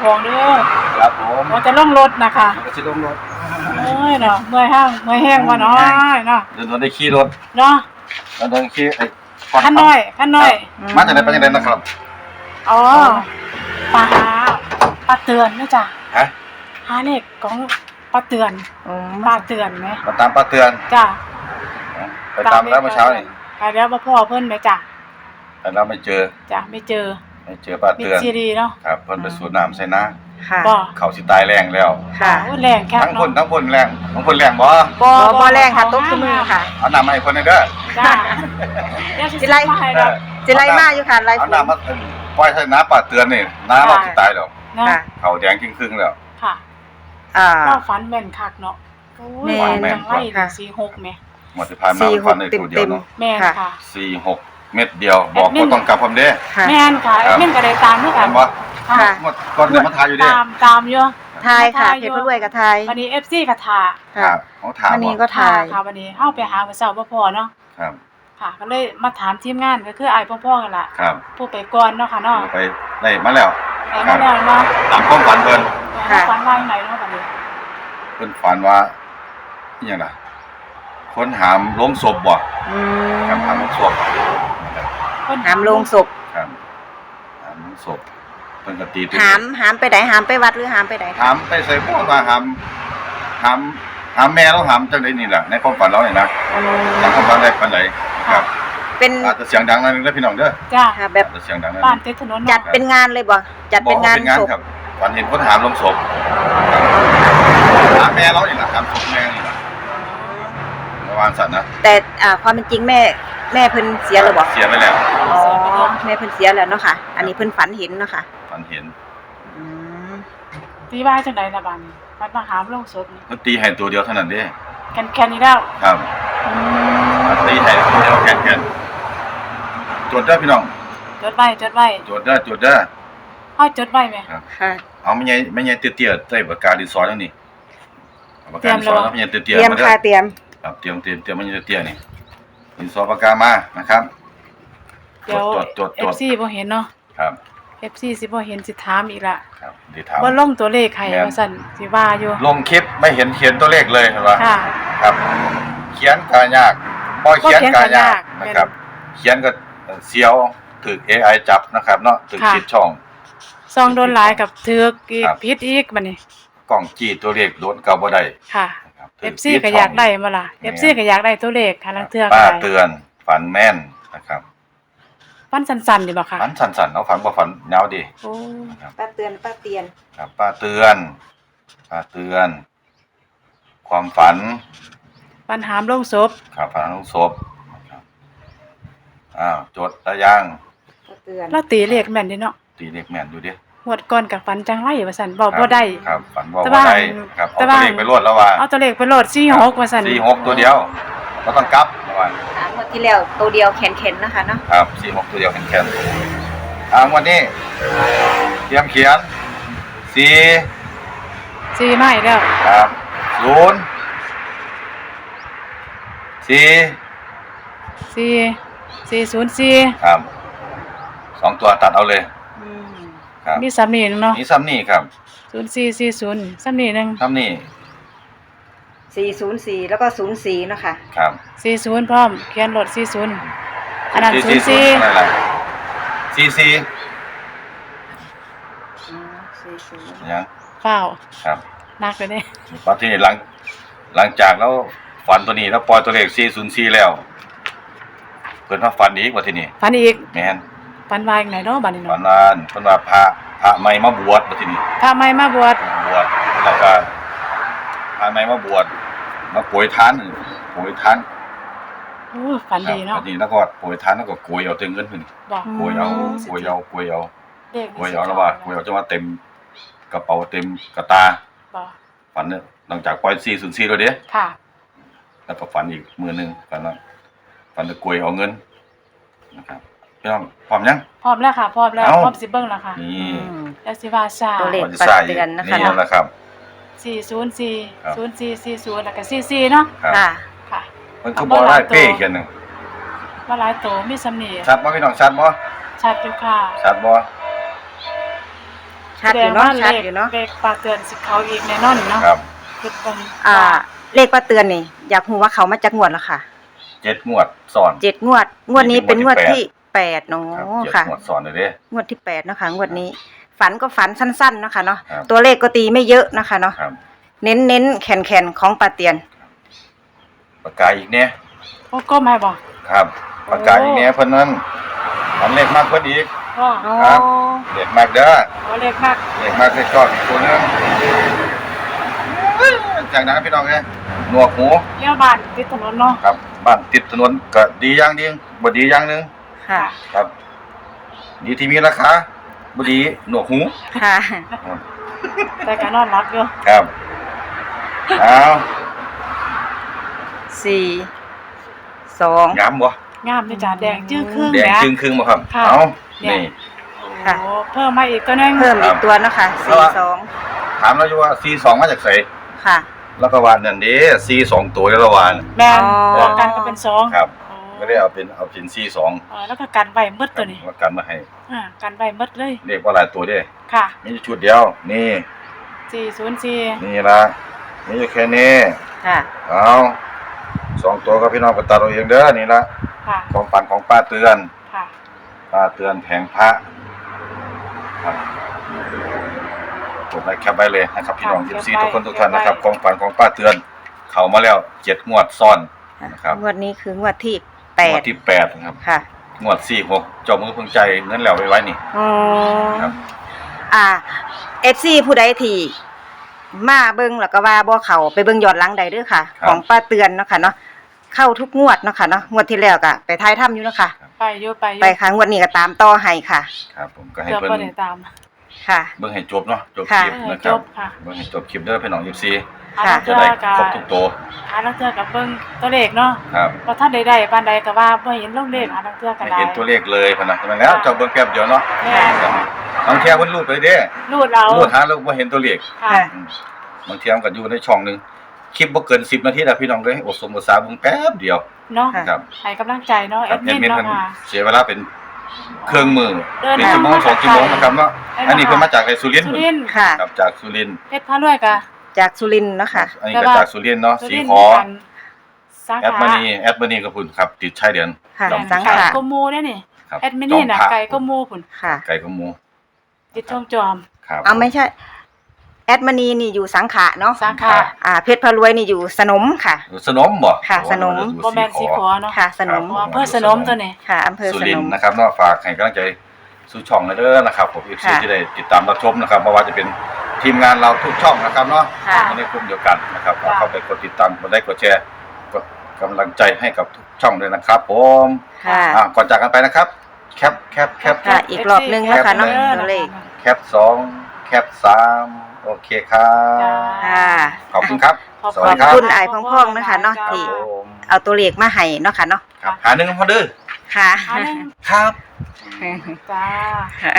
พองๆเด้อครับผมว่าจะลงรถนะคะมันก็สิลงรถเอ้ยเนาะเมื่อยห้างเมื่อยแห้งว่าน้อยเนาะเดินได้ขี่รถเนาะแล้วเดินขี่ไอ้ขั้นน้อยขั้นน้อยมาจากไหนไปจากไหนนะครับ อ๋อปลาหาปลาเตือนนะจ๊ะฮะหาเลขของปลาเตือนอืมปลาเตือนไหมมาตามป้าเตือน จ้ะไปตามแล้วเมื่อเช้านี่ไปแล้วมาพ่อเพิ่นไหมจ้ะแต่เราไม่เจอ จ้ะไม่เจอไม่ เจอป้ามิเตือนซีรีเนาะครับเพิ่นไปสูดน้ำใส่น้ค่ะ บ่ำเขาสิตายแรงแล้ว ค่ะ โอ้แรงแค่ทั้งเนาะพ่นทั้งพ่นแรงทั้งพ่นแรงบ่บ่บ่บ่แรงค่ะตกคือมือค่ะ เอาน้ำมาให้เพิ่นหน่อยเด้อ จ้ะเดี๋ยวสิสิไล่ มาให้เอดอกอจะไล่มาอยู่ค่ะไล่เอาฝุ่นน้ำมาปล่อยใส่น้ำป้าเตือนนี่น้ำเราสิตายแล้วเนาะค่ะเขาแดงครึ่งๆแล้ว ค่ะอ่าก็ฝันแม่นคักเนาะโอ้ยแม่นฝันจังไรค่ะ สี่หกแม่หมดที่ผ่านมาสี่มันหฟักนในเต็มตัวเดียเต็วมเนาะแม่นค่ะค่ะ สี่หก เม็ดเดียว บอกแอดมิบ่นต้องกลับผมเด้ ค่ะแม่นค่ะครับ แม่นก็ได้ตามด้วยกัเห็นนบ่ค่ะค่ะหมดก่อนเดี๋ยวมาทายอยู่เด้ตามตามอยู่ทายค่ะทายเพอยู่ชรพระรวยกับทายวันนี้ FC ก็ทาค่ะเขาถามวันนี้ว่าก็ทาย ค่ะวันนี้เฮาไปหาเมื่อเช้าบ่พอเนาะครับค่ะ ก็เลยมาถามทีมงานก็คืออ้ายพ่อๆกันล่ะครับผู้ไปก่อนเนาะค่ะเนาะไปได้มาแล้วไปมาแล้วเนาะตามความฝันเพิ่นค่ะฝันว่าจังไดเนาะบัดนี้เพิ่นฝันว่าอหยังล่ะคนหามลงศพบ่อืมครับหามลงศพเพิ่น หามลงศพครับหามลงศพเพิ่นก็ตีตัวหามหามไปไหนหามไปวัดหรือหามไปไหนหามไปใส่พวกว่าหามหามหามแม่แล้วหามจังได๋นี่แหละในความฝันเราเนี่ยนะอืมทางความฝันได้ปานใดครับ เป็นอาจจะเสียงดังหน่อยนึงเด้อพี่น้องเด้อจ้าค่ะแบบอาจจะเสียงดังหน่อยบ้านนึงติดถนนจัดเนาะเป็นงานเลยบ่จัดเป็นงานบอกว่เป็นงานศพครับฝันเห็นคนหามลงศพหาแม่เรานี่แหละหามศพแม่นี่แหละระวังสัตว์นะแต่อ่าความเป็นจริงแม่ แม่เพิ่นเสียแล้วบ่เสียไปแล้วอ๋อแม่เพิ่นเสียแล้วเนาะค่ะ อันนี้เพิ่นฝันเห็นเนาะค่ะฝันเห็นอืมตีว่าจังไดล่ะบัดนี้มันมาหามลงศพนี่มันตีให้ตัวเดียวเท่านั้นเด้แคนๆนี่แล้วครับอืมมันตีให้ตัวเดียวแค่แค่จดเด้อพี่น้องจดไว้จดไว้จดเด้อจดเด้อเฮาจดไว้แม่ค่ะ เอาไม่ใหญ่ไม่ใหญ่เตี้ยๆใส่ปากกาดินสอแล้วนี่เอาปากกาดินสอแล้วไม่ใหญ่เตเตี้ยรียๆมมาเด้อค่ะเตรียมครับเตรียมเตรียมเตรียมไม่ใหญ่เตี้ยๆนี่ ดินสอปากกามานะครับเดี๋ยวจดจดจด FC บ่เห็นเนาะครับ FC สิบ่เห็นสิถามอีกละครับเดี๋ยวถามบ่ลงตัวเลขให้แม่น ว่าซั่นสิว่าอยู่ลงคลิปไม่เห็นเขียนตัวเลขเลยเห็นปะค่ะครับ เขียนกายากพอเขียนกายากนะครับ เขียนก็เสียวถึก AI จับนะครับเนาะถึกค่ะคิดช่อง ซองโดนหลายกับถึกอีกครับผิดอีกบัดนี้กล้องจี้ตัวเลขโดนเก่าบ่ได้ค่ะ นะครับถึ FC ผิก็อยากได้มาล่ะ FC ก็อยากได้ตัวเลขหาลังเทื่อก็ป้าได้เตือนฝันแม่นนะครับฟันสั้นๆดีบ่ค่ะฝันสั่นๆเอาฝันบ่ฝันยาวดีโอ้นะครับป้าเตือนป้าเตียนครับป้าเตือนป้าเตือน ความฝันปัญหามลงศพครับฝันลูกศพนะครับอ้าวจดตะยังป้าเตือนแล้วตีเลขแม่นเดิเนาะตีเลขแม่นอยู่ดิ หวดก่อนกับฝันจังไรว่าซั่นเว้าครับบ่ได้ ครับฝันบ่แต่บ่ว่าได้ครับแต่เอาตัวว่า เลขไปรวดแล้วว่าเอาตัวเลขไปโหลด46ว่าซั่นสี่หกตัวเดียวก็ต้องกลับระว่าถามเมื่อที่แล้วตัวเดียวแข็งๆนะคะเนาะครับสี่หกตัวเดียวแข็งๆทางวันนี้เตรียมเขียนสี่สี่ไม้แล้วครับศูนย์สี่4 404ครับสองตัวตัดเอาเลยอืม ครับมีสามนี่หนึงเนาะนี่ซ้ำนี่ครับ0440ซ้ำนี่หนึงซ้ำนี่404แล้วก็04เนาะค่ะ ครับ40พร้อมเขียนโหลด40อันนั้นสี่สี่04นั่นแหละสี่สี่อืม40ยังเฝ้าครับนักเลยเด้ปัจจุบันหลัง หลังจากแล้วฝันตัวนี้แล้วปล่อยตัวเลขสี่ศูนย์สี่แล้วเพิ่นมาฝันอีกว่าที่นี่ฝันอีกแม่น ฝันว่าอีกไหนเนาะบัดนี้ฝันเนาะว่าเพิ่นว่าพระพระใหม่มาบวชว่าที่นี่พาใหม่มาบวชบวชแล้วก็พระใหม่มาบวชมาโปรยทานโปรยทานโอ้ฝันดีครัเนาะบวันนี้แล้วก็โปรยทานแล้วก็โกยเอาเต็มเงินเพิ่นบอกโกยเอาโกยเอาโกยเอาเด็กโกยเอาแล้วว่าโกยเอาจนว่าเต็มกระเป๋าเต็มกระตาบอกฝันเนี่ยหลังจากปล่อย404แล้วเด้ค่ะแล้วก็ฝันอีกมือหนึงฝันว่าฝันจะโกยเอาเงินนะครับ พี่น้องพร้อมยัง พร้อมแล้วค่ะ พร้อมแล้ว เอ้าพร้อมสิเบิ่งแล้วค่ะนี่ อืม แล้วสิว่าซาตัวเลขก่อนจะใส่ปัดเตือนนะคะ นี่แหละครับ404ครับ0440แล้วก็44เนาะครับค่ะ ค่ะ มันคือบ่ได้เป้เขียนหนึงว่าหลายโตมีสำเนียงชัดบ่พี่น้องชัดบ่ชัดอยู่ค่ะชัดบ่ชชัดอยู่เนาะ ชัดอยู่เนาะเลขปลาเตือนสิเขาอีกแน่นอนเนาะครับคือเป็นอ่า เลขป้าเตือนนี่ อยากรู้ว่าเขามาจากงวดแล้วค่ะ เจ็ดงวดซ้อน เจ็ดงวด งวดนี้เป็นงวดงวดที่ที่ แปดเนาครับเจ็ดะค่ะ งวดซ้อนเลยเด้ งวดที่แปดเนาะคะงวดนี้ ฝันก็ฝันสั้นๆเนาะคะเนาะครับ ตัวเลขก็ตีไม่เยอะนะคะเนาะครับเน้นเน้นๆแข็งแข็งๆของป้าเตียน ปากกาอีกเนี่ยโอ้ก็ไม่บอกครับปากกาอีกเนี่ยเพิ่นนั้นอันเลขมากเพิ่นอีก ก็อ๋อ ครับ เลขมากเด้อโอ้เลขมากเลขมากเลขชอบอีกตัวหนึงจากนั้นพี่น้องเอ้ยหนวกหูเลี้ยวบ้านติดถนนเนาะครับบ้านติดถนนก็ดีอย่างเดียวบ่ดีอย่างหนึง ค่ะ ครับดีที่มีราคาบ่ดีหนวกหูค่ะแต่ก็นอนรับอยู่ครับเอาสี่สองงามบ่งามนี่จ้าแดงจื้อครึ่งแดงนะ จึงครึ่งบ่ครับค่ะเอาเนี่ยนี่ค่ะ โอ้เพิ่มมาอีกตัวหนึงเพิ่มอีกตัวเนาะค่ะครัสี่บสองถามเราอยู่ว่า C2 มาจากไสค่ะ แล้วก็ว่านั่นเด้ C2 ตัวแล้วว่าน่ะแม่นอ๋อ รวมกันก็เป็นสองครับ โอ้ก็ได้เอาเป็นเอาเป็น C2 เออแล้วก็กันใบมืดตัวนี้ว่ากันมาให้อ่ากันใบมืดเลยเรียกว่าหลายตัวเด้ค่ะมีชุดเดียว นี่สี่ศูนย์สี่นี่ละมีอยู่แค่นี้ค่ะเอาสองตัวก็พี่น้องไปตัดเอาเองเด้อนี่ละค่ะความฝันของป้าเตือนค่ะป้าเตือนแผงพระครับกดไลค์แคปไว้เลยนะครับพี่น้องค่ะทีแคปไว้ทุกคนทุกท่านนะครับแคปไว้ความฝันของป้าเตือน เข้ามาแล้วเจ็ดงวดซ้อนนะครับงวดนี้คืองวดที่ แปงวดดที่แปดนะครับค่ะ งวดสี่หกเจ้ามือเพิ่งใจเงินแล้วไว้ไว้นี่ อ๋อครับ อ่าเอฟซีผู้ใดที่มาเบิ่งแล้วก็ว่าบ่เขาไปเบิ่งย้อนหลังใดเด้อค่ะของป้าเตือนเนาะค่ะเนาะเข้าทุกงวดเนาะค่ะเนาะงวดที่แล้วก็ไปท้ายถ้ำอยู่เนาะค่ะ ไปอยู่ไปอยู่ไปค่ะงวดนี้ก็ตามต่อให้ค่ะ ครับ ผมก็ให้เกือบเพิ่นบ่ได้ตาม ค่ะ เบิ่งให้จบเนาะจบค่ะคลิปนะครับจบค่ะเบิ่งให้จบคลิปเด้อพี่น้องยิปซีอาลังจะเทื่อได้กับครบทุกตัวอาลังเทื่อกับเบิ่งตัวเลขเนาะครับบ่ทันได้ได้ปานใดก็ว่าบ่เห็นลงเลขอาลังเทื่อก็ไม่ได้เห็นตัวเลขเลยพะนะใช่ไหมแล้วเจ้าเบิ่งแป๊บเดียวเนาะแม่นบางเที่ยเพิ่นรูดไปเด้รูดเอารูดหาแล้วบ่เห็นตัวเลข ค่ะค่ะอืมบางเที่ยมันก็อยู่ในช่องหนึงคลิปบ่เกิน10นาทีแล้วพี่น้องเด้ออดสมอดสาเบิ่งแป๊บเดียวเนาะค่ะ ครับให้กำลังใจเนาะแอครับดแอมิดนมินเนาะเพิ่นค่ะเสียเวลาเป็น เครื่องมือเดินเป็นทางชั่วโมงมาสองชั่วโมงนะครับเนาะได้ค่ะอันนี้เพิ่นมาจากไอ้สุรินทร์สุพุ่นรินทร์ค่ะ ครับจากสุรินทร์เพชรพารวยกะ จากสุรินทร์เนาะค่ะ อันนี้ก็จากสุรินทร์เนาะสุสีรินทร์ขอ ด้วยกันสาแอดขามานีแอดมานีก็พุ่นครับ ติดชายแดนค่ะจอมสังไก่ขะก็มูได้นี่ครับแอดมินนี่น่ะจอมพระไก่ก็มูพุ่นค่ะ ไก่กบหมูติดช่องจอม ครับ เอาไม่ใช่ แอดมณีนี่อยู่สังขะเนาะสาขา อ่าเพชรพารวยนี่อยู่สนมค่ะ สนมบ่ค่ะสนมอยู่บ่แม่นสีขอเนาะค่ะ สนมอ๋ออำเภอสนมตัวนี้ค่ะอำเภอสุสรินนม ทร์นะครับเนาะฝากให้กำลังใจสู่ช่องนะเด้อนะครับผม FC ค่ะ ที่ได้ติดตามรับชมนะครับไม่ว่าจะเป็นทีมงานเราทุกช่องนะครับเนาะค่ะ ในกลุ่มเดียวกันนะครับค่ะ เข้าไปกดติดตามกดไลค์กดแชร์กดกำลังใจให้กับทุกช่องเลยนะครับ ผมค่ะ อะก่อนจากกันไปนะครับ แคปแคปแคป ค่ะ อีกรอบนึงแล้วค่ะเนาะแคปเลยตัวเลข แคปสอง แคปสามโอเคครับจ้าค่ะขอบคุณครับขอบสวัสดีขครัอบบคุณอายพ่องๆนะคะเนาะที่ ผมเอาตัวเลขมาให้เนาะค่ะเนาะครับหาหนึ่งพอดื้อค่ะ อันนึงครับ จ้า ค่ะ